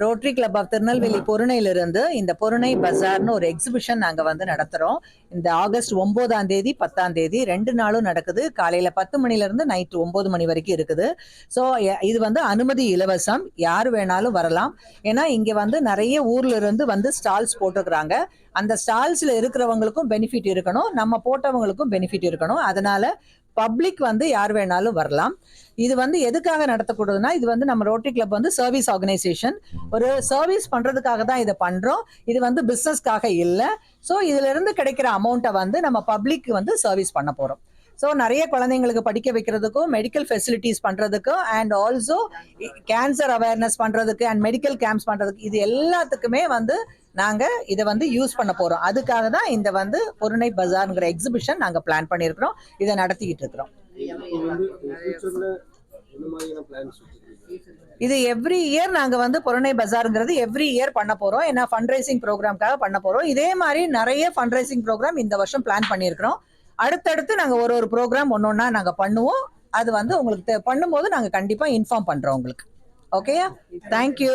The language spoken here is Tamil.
ரோட்டரி கிளப் ஆஃப் திருநெல்வேலி பொருணையிலிருந்து இந்த பொருணை பஜார்னு ஒரு எக்ஸிபிஷன் நாங்க வந்து நடத்துறோம். இந்த ஆகஸ்ட் ஒன்பதாம் தேதி பத்தாம் தேதி ரெண்டு நாளும் நடக்குது. காலையில பத்து மணில இருந்து நைட் ஒன்பது மணி வரைக்கும் இருக்குது. ஸோ இது வந்து அனுமதி இலவசம். யார் வேணாலும் வரலாம். ஏன்னா இங்க வந்து நிறைய ஊர்ல இருந்து வந்து ஸ்டால்ஸ் போட்டிருக்கிறாங்க. அந்த ஸ்டால்ஸ்ல இருக்கிறவங்களுக்கும் பெனிஃபிட் இருக்கணும். நம்ம போட்டவங்களுக்கும் பெனிஃபிட் இருக்கணும். அதனால பப்ளிக் வந்து யார் வேணாலும் வரலாம். இது வந்து எதுக்காக நடத்தக்கூடாதுன்னா இது வந்து நம்ம ரோட்டரி கிளப் வந்து சர்வீஸ் ஆர்கனைசேஷன் ஒரு சர்வீஸ் பண்ணுறதுக்காக தான் இதை பண்ணுறோம் இது வந்து பிஸ்னஸ்க்காக இல்லை. ஸோ இதுல இருந்து கிடைக்கிற அமௌண்ட்டை வந்து நம்ம பப்ளிக் வந்து சர்வீஸ் பண்ண போகிறோம் ஸோ நிறைய குழந்தைங்களுக்கு படிக்க வைக்கிறதுக்கும் மெடிக்கல் ஃபெசிலிட்டிஸ் பண்ணுறதுக்கும் அண்ட் ஆல்சோ கேன்சர் அவேர்னஸ் பண்ணுறதுக்கு அண்ட் மெடிக்கல் கேம்ப்ஸ் பண்ணுறதுக்கு இது எல்லாத்துக்குமே வந்து நாங்க இதை வந்து யூஸ் பண்ண போறோம். அதுக்காக தான் இந்த வந்து பொருணை பஜார்ங்கிற எக்ஸிபிஷன் நாங்க பிளான் பண்ணியிருக்கிறோம். இதை நடத்திக்கிட்டு இருக்கிறோம். இது எவ்ரி இயர் நாங்க வந்து பொருணை பஜார்ங்கிறது எவ்ரி இயர் பண்ண போறோம். ஏன்னா ஃபண்ட் ரைசிங் ப்ரோக்ராம்காக பண்ண போறோம். இதே மாதிரி நிறைய ஃபண்ட் ரைசிங் ப்ரோக்ராம் இந்த வருஷம் பிளான் பண்ணியிருக்கிறோம். அடுத்தடுத்து நாங்க ஒரு ஒரு ப்ரோக்ராம் ஒன்னொன்னா நாங்க பண்ணுவோம். அது வந்து உங்களுக்கு தெ- பண்ணும்போது நாங்க கண்டிப்பா இன்ஃபார்ம் பண்றோம் உங்களுக்கு. ஓகேயா தேங்க்யூ